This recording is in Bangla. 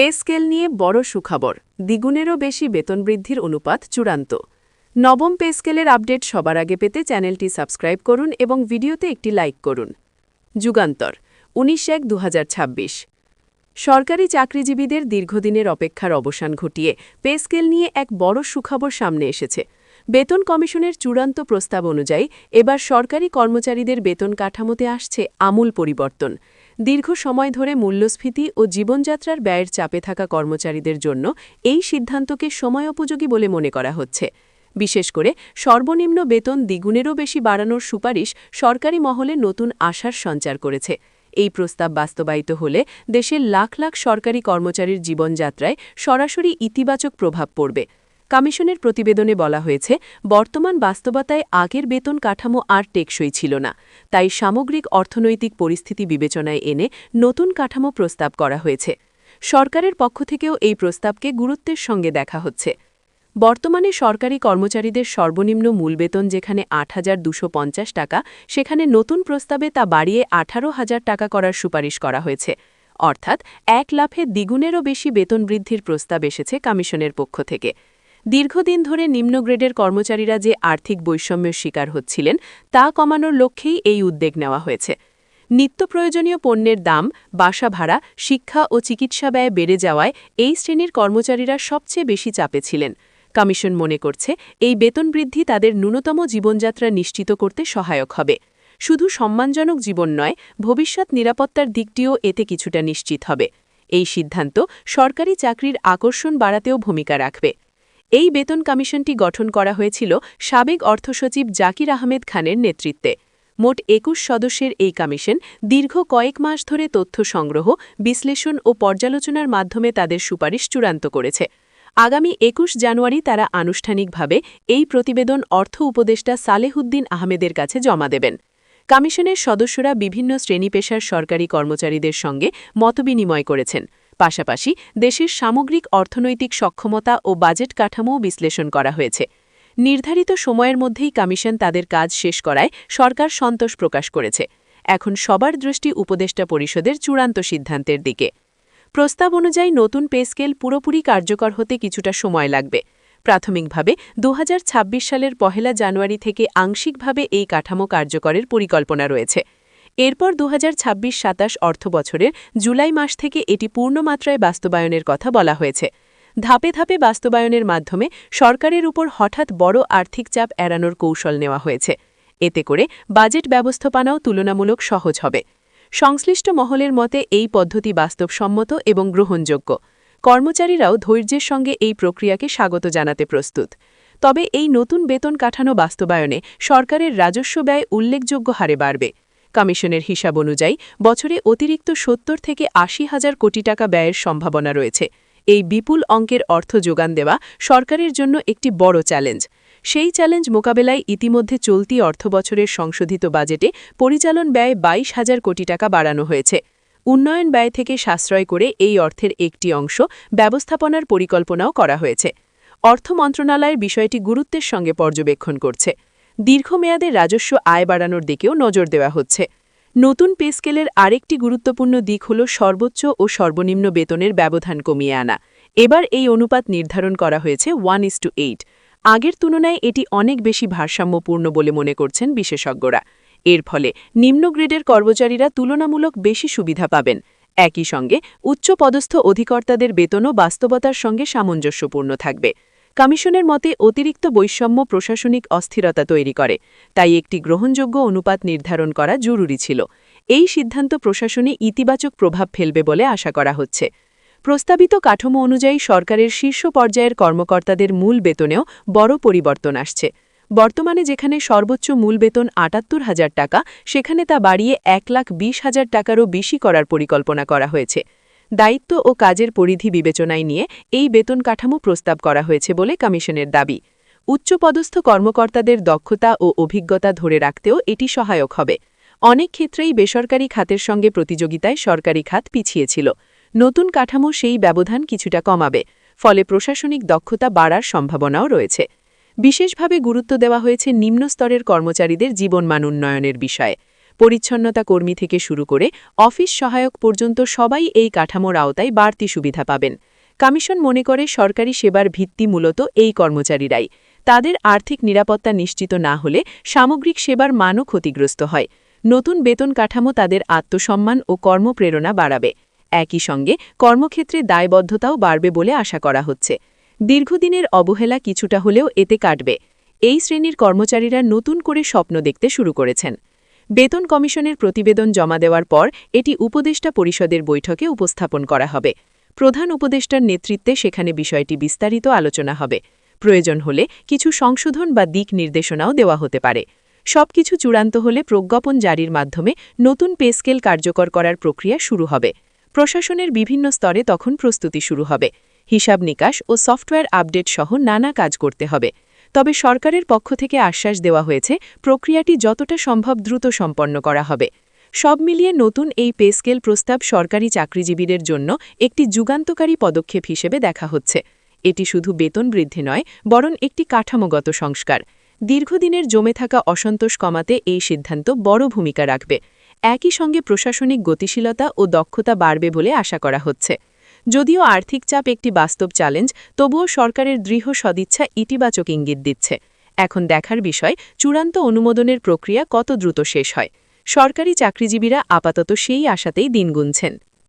পে স্কেল নিয়ে বড় সুখবর। দ্বিগুণেরও বেশি বেতন বৃদ্ধির অনুপাত চূড়ান্ত। নবম পে স্কেলের আপডেট সবার আগে পেতে চ্যানেলটি সাবস্ক্রাইব করুন এবং ভিডিওতে একটি লাইক করুন। যুগান্তর, উনিশ এক দু সরকারি চাকরিজীবীদের দীর্ঘদিনের অপেক্ষার অবসান ঘটিয়ে পে স্কেল নিয়ে এক বড় সুখবর সামনে এসেছে। বেতন কমিশনের চূড়ান্ত প্রস্তাব অনুযায়ী এবার সরকারি কর্মচারীদের বেতন কাঠামোতে আসছে আমূল পরিবর্তন। দীর্ঘ সময় ধরে মূল্যস্ফীতি ও জীবনযাত্রার ব্যয়ের চাপে থাকা কর্মচারীদের জন্য এই সিদ্ধান্তকে সময়োপযোগী বলে মনে করা হচ্ছে। বিশেষ করে সর্বনিম্ন বেতন দ্বিগুণেরও বেশি বাড়ানোর সুপারিশ সরকারি মহলে নতুন আশার সঞ্চার করেছে। এই প্রস্তাব বাস্তবায়িত হলে দেশের লাখ লাখ সরকারি কর্মচারীর জীবনযাত্রায় সরাসরি ইতিবাচক প্রভাব পড়বে। কমিশনের প্রতিবেদনে বলা হয়েছে, বর্তমান বাস্তবতায় আগের বেতন কাঠামো আর টেকসই ছিল না। তাই সামগ্রিক অর্থনৈতিক পরিস্থিতি বিবেচনায় এনে নতুন কাঠামো প্রস্তাব করা হয়েছে। সরকারের পক্ষ থেকেও এই প্রস্তাবকে গুরুত্বের সঙ্গে দেখা হচ্ছে। বর্তমানে সরকারি কর্মচারীদের সর্বনিম্ন মূল বেতন যেখানে আট টাকা, সেখানে নতুন প্রস্তাবে তা বাড়িয়ে আঠারো হাজার টাকা করার সুপারিশ করা হয়েছে। অর্থাৎ এক লাফে দ্বিগুণেরও বেশি বেতন বৃদ্ধির প্রস্তাব এসেছে কমিশনের পক্ষ থেকে। দীর্ঘদিন ধরে নিম্ন গ্রেডের কর্মচারীরা যে আর্থিক বৈষম্যের শিকার হচ্ছিলেন, তা কমানোর লক্ষ্যেই এই উদ্যোগ নেওয়া হয়েছে। নিত্য প্রয়োজনীয় পণ্যের দাম, বাসা ভাড়া, শিক্ষা ও চিকিৎসা ব্যয় বেড়ে যাওয়ায় এই শ্রেণির কর্মচারীরা সবচেয়ে বেশি চাপে ছিলেন। কমিশন মনে করছে, এই বেতন বৃদ্ধি তাদের ন্যূনতম জীবনযাত্রা নিশ্চিত করতে সহায়ক হবে। শুধু সম্মানজনক জীবন নয়, ভবিষ্যৎ নিরাপত্তার দিকটিও এতে কিছুটা নিশ্চিত হবে। এই সিদ্ধান্ত সরকারি চাকরির আকর্ষণ বাড়াতেও ভূমিকা রাখবে। এই বেতন কমিশনটি গঠন করা হয়েছিল সাবেক অর্থসচিব জাকির আহমেদ খানের নেতৃত্বে। মোট একুশ সদস্যের এই কমিশন দীর্ঘ কয়েক মাস ধরে তথ্য সংগ্রহ, বিশ্লেষণ ও পর্যালোচনার মাধ্যমে তাদের সুপারিশ চূড়ান্ত করেছে। আগামী একুশ জানুয়ারি তারা আনুষ্ঠানিকভাবে এই প্রতিবেদন অর্থ উপদেষ্টা সালেহুদ্দিন আহমেদের কাছে জমা দেবেন। কমিশনের সদস্যরা বিভিন্ন শ্রেণীপেশার সরকারি কর্মচারীদের সঙ্গে মতবিনিময় করেছেন। পাশাপাশি দেশের সামগ্রিক অর্থনৈতিক সক্ষমতা ও বাজেট কাঠামোও বিশ্লেষণ করা হয়েছে। নির্ধারিত সময়ের মধ্যেই কমিশন তাদের কাজ শেষ করায় সরকার সন্তোষ প্রকাশ করেছে। এখন সবার দৃষ্টি উপদেষ্টা পরিষদের চূড়ান্ত সিদ্ধান্তের দিকে। প্রস্তাব অনুযায়ী নতুন পে স্কেল পুরোপুরি কার্যকর হতে কিছুটা সময় লাগবে। প্রাথমিকভাবে দু হাজার ছাব্বিশ সালের পহেলা জানুয়ারি থেকে আংশিকভাবে এই কাঠামো কার্যকরের পরিকল্পনা রয়েছে। এরপর দু হাজার ছাব্বিশ সাতাশ অর্থবছরের জুলাই মাস থেকে এটি পূর্ণমাত্রায় বাস্তবায়নের কথা বলা হয়েছে। ধাপে ধাপে বাস্তবায়নের মাধ্যমে সরকারের উপর হঠাৎ বড় আর্থিক চাপ এড়ানোর কৌশল নেওয়া হয়েছে। এতে করে বাজেট ব্যবস্থাপনাও তুলনামূলক সহজ হবে। সংশ্লিষ্ট মহলের মতে এই পদ্ধতি বাস্তবসম্মত এবং গ্রহণযোগ্য। কর্মচারীরাও ধৈর্যের সঙ্গে এই প্রক্রিয়াকে স্বাগত জানাতে প্রস্তুত। তবে এই নতুন বেতন কাঠানো বাস্তবায়নে সরকারের রাজস্ব ব্যয় উল্লেখযোগ্য হারে বাড়বে। কমিশনের হিসাব অনুযায়ী বছরে অতিরিক্ত সত্তর থেকে আশি হাজার কোটি টাকা ব্যয়ের সম্ভাবনা রয়েছে। এই বিপুল অঙ্কের অর্থ যোগান দেওয়া সরকারের জন্য একটি বড় চ্যালেঞ্জ। সেই চ্যালেঞ্জ মোকাবেলায় ইতিমধ্যে চলতি অর্থবছরের সংশোধিত বাজেটে পরিচালন ব্যয় বাইশ হাজার কোটি টাকা বাড়ানো হয়েছে। উন্নয়ন ব্যয় থেকে সাশ্রয় করে এই অর্থের একটি অংশ ব্যবস্থাপনার পরিকল্পনাও করা হয়েছে। অর্থ মন্ত্রণালয়ের বিষয়টি গুরুত্বের সঙ্গে পর্যবেক্ষণ করছে। দীর্ঘমেয়াদে রাজস্ব আয় বাড়ানোর দিকেও নজর দেওয়া হচ্ছে। নতুন পে স্কেলের আরেকটি গুরুত্বপূর্ণ দিক হল সর্বোচ্চ ও সর্বনিম্ন বেতনের ব্যবধান কমিয়ে আনা। এবার এই অনুপাত নির্ধারণ করা হয়েছে ওয়ান টু এইট। আগের তুলনায় এটি অনেক বেশি ভারসাম্যপূর্ণ বলে মনে করছেন বিশেষজ্ঞরা। এর ফলে নিম্ন গ্রেডের কর্মচারীরা তুলনামূলক বেশি সুবিধা পাবেন। একই সঙ্গে উচ্চপদস্থ অধিকর্তাদের বেতনও বাস্তবতার সঙ্গে সামঞ্জস্যপূর্ণ থাকবে। কমিশনের মতে অতিরিক্ত বৈষম্য প্রশাসনিক অস্থিরতা তৈরি করে, তাই একটি গ্রহণযোগ্য অনুপাত নির্ধারণ করা জরুরি ছিল। এই সিদ্ধান্ত প্রশাসনে ইতিবাচক প্রভাব ফেলবে বলে আশা করা হচ্ছে। প্রস্তাবিত কাঠামো অনুযায়ী সরকারের শীর্ষ পর্যায়ের কর্মকর্তাদের মূল বেতনেও বড় পরিবর্তন আসছে। বর্তমানে যেখানে সর্বোচ্চ মূল বেতন আটাত্তর হাজার টাকা, সেখানে তা বাড়িয়ে এক লাখ বিশ হাজার টাকারও বেশি করার পরিকল্পনা করা হয়েছে। দায়িত্ব ও কাজের পরিধি বিবেচনায় নিয়ে এই বেতন কাঠামো প্রস্তাব করা হয়েছে বলে কমিশনের দাবি। উচ্চপদস্থ কর্মকর্তাদের দক্ষতা ও অভিজ্ঞতা ধরে রাখতেও এটি সহায়ক হবে। অনেক ক্ষেত্রেই বেসরকারি খাতের সঙ্গে প্রতিযোগিতায় সরকারি খাত পিছিয়েছিল নতুন কাঠামো সেই ব্যবধান কিছুটা কমাবে, ফলে প্রশাসনিক দক্ষতা বাড়ার সম্ভাবনাও রয়েছে। বিশেষভাবে গুরুত্ব দেওয়া হয়েছে নিম্নস্তরের কর্মচারীদের জীবনমান উন্নয়নের বিষয়ে। পরিচ্ছন্নতা কর্মী থেকে শুরু করে অফিস সহায়ক পর্যন্ত সবাই এই কাঠামোর আওতায় বাড়তি সুবিধা পাবেন। কমিশন মনে করে সরকারি সেবার ভিত্তি মূলত এই কর্মচারীরাই। তাদের আর্থিক নিরাপত্তা নিশ্চিত না হলে সামগ্রিক সেবার মানও ক্ষতিগ্রস্ত হয়। নতুন বেতন কাঠামো তাদের আত্মসম্মান ও কর্মপ্রেরণা বাড়াবে। একই সঙ্গে কর্মক্ষেত্রে দায়বদ্ধতাও বাড়বে বলে আশা করা হচ্ছে। দীর্ঘদিনের অবহেলা কিছুটা হলেও এতে কাটবে। এই শ্রেণির কর্মচারীরা নতুন করে স্বপ্ন দেখতে শুরু করেছেন। বেতন কমিশনের প্রতিবেদন জমা দেওয়ার পর এটি উপদেষ্টা পরিষদের বৈঠকে উপস্থাপন করা হবে। প্রধান উপদেষ্টার নেতৃত্বে সেখানে বিষয়টি বিস্তারিত আলোচনা হবে। প্রয়োজন হলে কিছু সংশোধন বা দিক নির্দেশনাও দেওয়া হতে পারে। সবকিছু চূড়ান্ত হলে প্রজ্ঞাপন জারির মাধ্যমে নতুন পে স্কেল কার্যকর করার প্রক্রিয়া শুরু হবে। প্রশাসনের বিভিন্ন স্তরে তখন প্রস্তুতি শুরু হবে। হিসাব নিকাশ ও সফটওয়্যার আপডেট সহ নানা কাজ করতে হবে। তবে সরকারের পক্ষ থেকে আশ্বাস দেওয়া হয়েছে, প্রক্রিয়াটি যতটা সম্ভব দ্রুত সম্পন্ন করা হবে। সব মিলিয়ে নতুন এই পে স্কেল প্রস্তাব সরকারি চাকরিজীবীদের জন্য একটি যুগান্তকারী পদক্ষেপ হিসেবে দেখা হচ্ছে। এটি শুধু বেতন বৃদ্ধি নয়, বরং একটি কাঠামোগত সংস্কার। দীর্ঘদিনের জমে থাকা অসন্তোষ কমাতে এই সিদ্ধান্ত বড় ভূমিকা রাখবে। একই সঙ্গে প্রশাসনিক গতিশীলতা ও দক্ষতা বাড়বে বলে আশা করা হচ্ছে। যদিও আর্থিক চাপ একটি বাস্তব চ্যালেঞ্জ, তবুও সরকারের দৃঢ় সদিচ্ছা ইতিবাচক ইঙ্গিত দিচ্ছে। এখন দেখার বিষয়, চূড়ান্ত অনুমোদনের প্রক্রিয়া কত দ্রুত শেষ হয়? সরকারি চাকরিজীবীরা আপাতত সেই আশাতেই দিন গুনছেন।